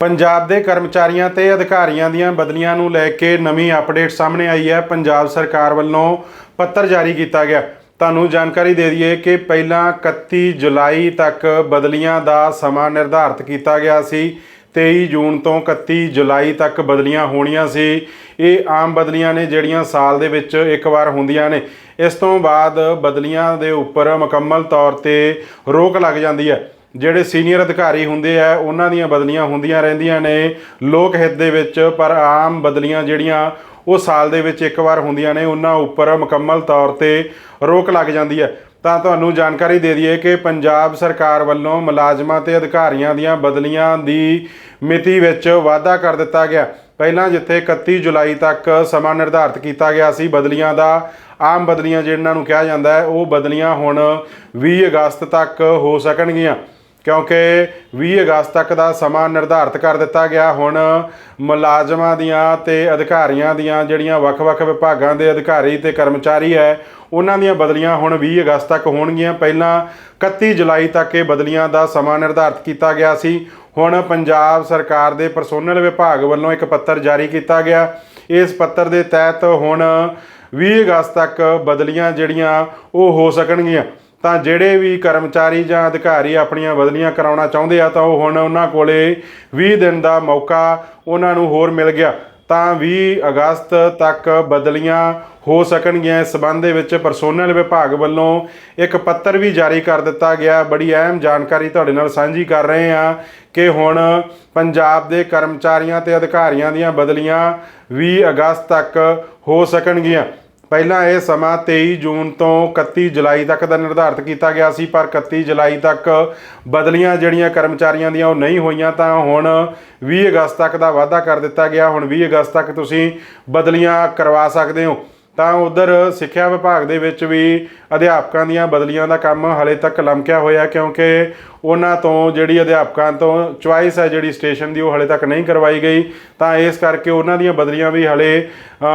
ਪੰਜਾਬ ਦੇ ਕਰਮਚਾਰੀਆਂ ਤੇ ਅਧਿਕਾਰੀਆਂ ਦੀਆਂ ਬਦਲੀਆਂ ਨੂੰ ਲੈ ਕੇ ਨਵੀਂ ਅਪਡੇਟ ਸਾਹਮਣੇ ਆਈ ਹੈ। ਪੰਜਾਬ ਸਰਕਾਰ ਵੱਲੋਂ ਪੱਤਰ ਜਾਰੀ ਕੀਤਾ ਗਿਆ। ਤੁਹਾਨੂੰ ਜਾਣਕਾਰੀ ਦੇ ਦਈਏ ਕਿ ਪਹਿਲਾਂ 31 ਜੁਲਾਈ ਤੱਕ ਬਦਲੀਆਂ ਦਾ ਸਮਾਂ ਨਿਰਧਾਰਤ ਕੀਤਾ ਗਿਆ ਸੀ। 23 ਜੂਨ ਤੋਂ 31 ਜੁਲਾਈ ਤੱਕ ਬਦਲੀਆਂ ਹੋਣੀਆਂ ਸੀ। ਇਹ ਆਮ ਬਦਲੀਆਂ ਨੇ ਜਿਹੜੀਆਂ ਸਾਲ ਦੇ ਵਿੱਚ ਇੱਕ ਵਾਰ ਹੁੰਦੀਆਂ ਨੇ। ਇਸ ਤੋਂ ਬਾਅਦ ਬਦਲੀਆਂ ਦੇ ਉੱਪਰ ਮੁਕੰਮਲ ਤੌਰ ਤੇ ਰੋਕ ਲੱਗ ਜਾਂਦੀ ਹੈ। ਜਿਹੜੇ ਸੀਨੀਅਰ ਅਧਿਕਾਰੀ ਹੁੰਦੇ ਆ, ਉਹਨਾਂ ਦੀਆਂ ਬਦਲੀਆਂ ਹੁੰਦੀਆਂ ਰਹਿੰਦੀਆਂ ਨੇ। ਲੋਕ ਹਿੱਤ ਦੇ ਵਿੱਚ, ਪਰ ਆਮ ਬਦਲੀਆਂ ਜਿਹੜੀਆਂ, ਉਹ ਸਾਲ ਦੇ ਵਿੱਚ ਇੱਕ ਵਾਰ ਹੁੰਦੀਆਂ ਨੇ। ਉਹਨਾਂ ਉੱਪਰ ਮੁਕੰਮਲ ਤੌਰ ਤੇ ਰੋਕ ਲੱਗ ਜਾਂਦੀ ਹੈ। ਤਾਂ ਤੁਹਾਨੂੰ ਜਾਣਕਾਰੀ ਦੇ ਦਈਏ ਕਿ ਪੰਜਾਬ ਸਰਕਾਰ ਵੱਲੋਂ ਮੁਲਾਜ਼ਮਾਂ ਤੇ ਅਧਿਕਾਰੀਆਂ ਦੀਆਂ ਬਦਲੀਆਂ ਦੀ ਮਿਤੀ ਵਿੱਚ ਵਾਧਾ ਕਰ ਦਿੱਤਾ ਗਿਆ। ਪਹਿਲਾਂ ਜਿੱਥੇ 31 ਜੁਲਾਈ ਤੱਕ ਸਮਾਂ ਨਿਰਧਾਰਤ ਕੀਤਾ ਗਿਆ ਸੀ, ਬਦਲੀਆਂ ਦਾ ਆਮ ਬਦਲੀਆਂ ਜਿਹਨਾਂ ਨੂੰ ਕਿਹਾ ਜਾਂਦਾ ਹੈ, ਉਹ ਬਦਲੀਆਂ ਹੁਣ 20 ਅਗਸਤ ਤੱਕ ਹੋ ਸਕਣਗੀਆਂ। ਕਿਉਂਕਿ 20 ਅਗਸਤ ਤੱਕ ਦਾ ਸਮਾਂ ਨਿਰਧਾਰਤ ਕਰ ਦਿੱਤਾ ਗਿਆ। ਹੁਣ ਮੁਲਾਜ਼ਮਾਂ ਦੀਆਂ ਤੇ ਅਧਿਕਾਰੀਆਂ ਦੀਆਂ ਜਿਹੜੀਆਂ ਵੱਖ-ਵੱਖ ਵਿਭਾਗਾਂ ਦੇ ਅਧਿਕਾਰੀ ਤੇ ਕਰਮਚਾਰੀ ਹੈ, ਉਹਨਾਂ ਦੀਆਂ ਬਦਲੀਆਂ ਹੁਣ 20 ਅਗਸਤ ਤੱਕ ਹੋਣਗੀਆਂ। ਪਹਿਲਾਂ 31 ਜੁਲਾਈ ਤੱਕ ਇਹ ਬਦਲੀਆਂ ਦਾ ਸਮਾਂ ਨਿਰਧਾਰਤ ਕੀਤਾ ਗਿਆ ਸੀ। ਹੁਣ ਪੰਜਾਬ ਸਰਕਾਰ ਦੇ ਪਰਸੋਨਲ ਵਿਭਾਗ ਵੱਲੋਂ ਇੱਕ ਪੱਤਰ ਜਾਰੀ ਕੀਤਾ ਗਿਆ। ਇਸ ਪੱਤਰ ਦੇ ਤਹਿਤ ਹੁਣ 20 ਅਗਸਤ ਤੱਕ ਬਦਲੀਆਂ ਜਿਹੜੀਆਂ ਉਹ ਹੋ ਸਕਣਗੀਆਂ। ਤਾਂ ਜਿਹੜੇ ਵੀ ਕਰਮਚਾਰੀ ਜਾਂ ਅਧਿਕਾਰੀ ਆਪਣੀਆਂ ਬਦਲੀਆਂ ਕਰਾਉਣਾ ਚਾਹੁੰਦੇ ਆ ਤਾਂ ਉਹ ਹੁਣ ਉਹਨਾਂ ਕੋਲੇ 20 ਦਿਨ ਦਾ ਮੌਕਾ ਉਹਨਾਂ ਨੂੰ ਹੋਰ ਮਿਲ ਗਿਆ। ਤਾਂ 20 ਅਗਸਤ ਤੱਕ ਬਦਲੀਆਂ ਹੋ ਸਕਣਗੀਆਂ। ਇਸ ਸਬੰਧ ਦੇ ਵਿੱਚ ਪਰਸੋਨਲ ਵਿਭਾਗ ਵੱਲੋਂ ਇੱਕ ਪੱਤਰ ਵੀ ਜਾਰੀ ਕਰ ਦਿੱਤਾ ਗਿਆ। ਬੜੀ ਅਹਿਮ ਜਾਣਕਾਰੀ ਤੁਹਾਡੇ ਨਾਲ ਸਾਂਝੀ ਕਰ ਰਹੇ ਹਾਂ ਕਿ ਹੁਣ ਪੰਜਾਬ ਦੇ ਕਰਮਚਾਰੀਆਂ ਤੇ ਅਧਿਕਾਰੀਆਂ ਦੀਆਂ ਬਦਲੀਆਂ 20 ਅਗਸਤ ਤੱਕ ਹੋ ਸਕਣਗੀਆਂ। ਪਹਿਲਾਂ ਇਹ ਸਮਾਂ 23 ਜੂਨ ਤੋਂ 31 ਜੁਲਾਈ ਤੱਕ ਦਾ ਨਿਰਧਾਰਤ ਕੀਤਾ ਗਿਆ ਸੀ, ਪਰ 31 ਜੁਲਾਈ ਤੱਕ ਬਦਲੀਆਂ ਜਿਹੜੀਆਂ ਕਰਮਚਾਰੀਆਂ ਦੀਆਂ ਉਹ ਨਹੀਂ ਹੋਈਆਂ, ਤਾਂ ਹੁਣ 20 ਅਗਸਤ ਤੱਕ ਦਾ ਵਾਅਦਾ ਕਰ ਦਿੱਤਾ ਗਿਆ। ਹੁਣ 20 ਅਗਸਤ ਤੱਕ ਤੁਸੀਂ ਬਦਲੀਆਂ ਕਰਵਾ ਸਕਦੇ ਹੋ। ਤਾਂ ਉਧਰ ਸਿੱਖਿਆ ਵਿਭਾਗ ਦੇ ਵਿੱਚ ਵੀ ਅਧਿਆਪਕਾਂ ਦੀਆਂ ਬਦਲੀਆਂ ਦਾ ਕੰਮ ਹਲੇ ਤੱਕ ਲਮਕਿਆ ਹੋਇਆ ਕਿਉਂਕਿ ਉਹਨਾਂ ਤੋਂ ਜਿਹੜੀ ਅਧਿਆਪਕਾਂ ਤੋਂ ਚੁਆਇਸ ਹੈ, ਜਿਹੜੀ ਸਟੇਸ਼ਨ ਦੀ, ਉਹ ਹਲੇ ਤੱਕ ਨਹੀਂ ਕਰਵਾਈ ਗਈ। ਤਾਂ ਇਸ ਕਰਕੇ ਉਹਨਾਂ ਦੀਆਂ ਬਦਲੀਆਂ ਵੀ ਹਲੇ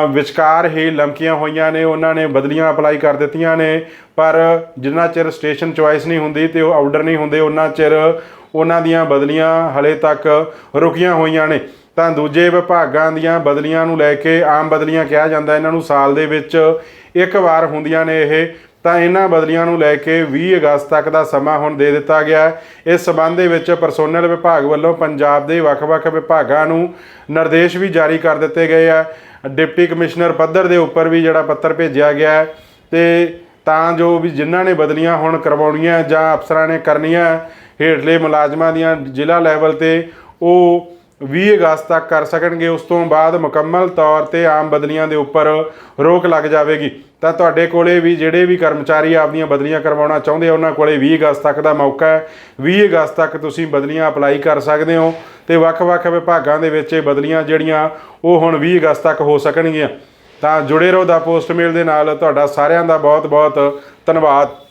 ਵਿਚਕਾਰ ਹੀ ਲਮਕੀਆਂ ਹੋਈਆਂ ਨੇ। ਉਹਨਾਂ ਨੇ ਬਦਲੀਆਂ ਅਪਲਾਈ ਕਰ ਦਿੱਤੀਆਂ ਨੇ, ਪਰ ਜਿੰਨਾ ਚਿਰ ਸਟੇਸ਼ਨ ਚੁਆਇਸ ਨਹੀਂ ਹੁੰਦੀ ਤੇ ਉਹ ਆਰਡਰ ਨਹੀਂ ਹੁੰਦੇ, ਉਹਨਾਂ ਚਿਰ ਉਹਨਾਂ ਦੀਆਂ ਬਦਲੀਆਂ ਹਲੇ ਤੱਕ ਰੁਕੀਆਂ ਹੋਈਆਂ ਨੇ। ਤਾਂ ਦੂਜੇ ਵਿਭਾਗਾਂ ਦੀਆਂ ਬਦਲੀਆਂ ਨੂੰ ਲੈ ਕੇ ਆਮ ਬਦਲੀਆਂ ਕਿਹਾ ਜਾਂਦਾ। ਇਹਨਾਂ ਨੂੰ ਸਾਲ ਦੇ ਵਿੱਚ ਇੱਕ ਵਾਰ ਹੁੰਦੀਆਂ ਨੇ ਇਹ। ਤਾਂ ਇਹਨਾਂ ਬਦਲੀਆਂ ਨੂੰ ਲੈ ਕੇ 20 ਅਗਸਤ ਤੱਕ ਦਾ ਸਮਾਂ ਹੁਣ ਦੇ ਦਿੱਤਾ ਗਿਆ ਇਸ ਸਬੰਧ ਦੇ ਵਿੱਚ ਪਰਸੋਨਲ ਵਿਭਾਗ ਵੱਲੋਂ ਪੰਜਾਬ ਦੇ ਵੱਖ-ਵੱਖ ਵਿਭਾਗਾਂ ਨੂੰ ਨਿਰਦੇਸ਼ ਵੀ ਜਾਰੀ ਕਰ ਦਿੱਤੇ ਗਏ ਆ। ਡਿਪਟੀ ਕਮਿਸ਼ਨਰ ਪੱਧਰ ਦੇ ਉੱਪਰ ਵੀ ਜਿਹੜਾ ਪੱਤਰ ਭੇਜਿਆ ਗਿਆ ਹੈ। ਤੇ ਤਾਂ ਜੋ ਵੀ ਜਿਨ੍ਹਾਂ ਨੇ ਬਦਲੀਆਂ ਹੁਣ ਕਰਵਾਉਣੀਆਂ ਜਾਂ ਅਫਸਰਾਂ ਨੇ ਕਰਨੀਆਂ ਹੇਠਲੇ ਮੁਲਾਜ਼ਮਾਂ ਦੀਆਂ ਜ਼ਿਲ੍ਹਾ ਲੈਵਲ ਤੇ ਉਹ 20 ਅਗਸਤ ਤੱਕ ਕਰ ਸਕਣਗੇ। ਉਸ ਤੋਂ ਬਾਅਦ ਮੁਕੰਮਲ ਤੌਰ ਤੇ ਆਮ ਬਦਲੀਆਂ ਦੇ ਉੱਪਰ ਰੋਕ ਲੱਗ ਜਾਵੇਗੀ। ਤਾਂ ਤੁਹਾਡੇ ਕੋਲੇ ਵੀ ਜਿਹੜੇ ਵੀ ਕਰਮਚਾਰੀ ਆਪਦੀਆਂ ਬਦਲੀਆਂ ਕਰਵਾਉਣਾ ਚਾਹੁੰਦੇ ਆ, ਉਹਨਾਂ ਕੋਲੇ 20 ਅਗਸਤ ਤੱਕ ਦਾ ਮੌਕਾ ਹੈ। 20 ਅਗਸਤ ਤੱਕ ਤੁਸੀਂ ਬਦਲੀਆਂ ਅਪਲਾਈ ਕਰ ਸਕਦੇ ਹੋ ਤੇ ਵੱਖ-ਵੱਖ ਵਿਭਾਗਾਂ ਦੇ ਵਿੱਚ ਇਹ ਬਦਲੀਆਂ ਜਿਹੜੀਆਂ, ਉਹ ਹੁਣ 20 ਅਗਸਤ ਤੱਕ ਹੋ ਸਕਣਗੀਆਂ। ਤਾਂ ਜੁੜੇ ਰਹੋ ਦਾ ਪੋਸਟਮੇਲ ਦੇ ਨਾਲ। ਤੁਹਾਡਾ ਸਾਰਿਆਂ ਦਾ ਬਹੁਤ-ਬਹੁਤ ਧੰਨਵਾਦ।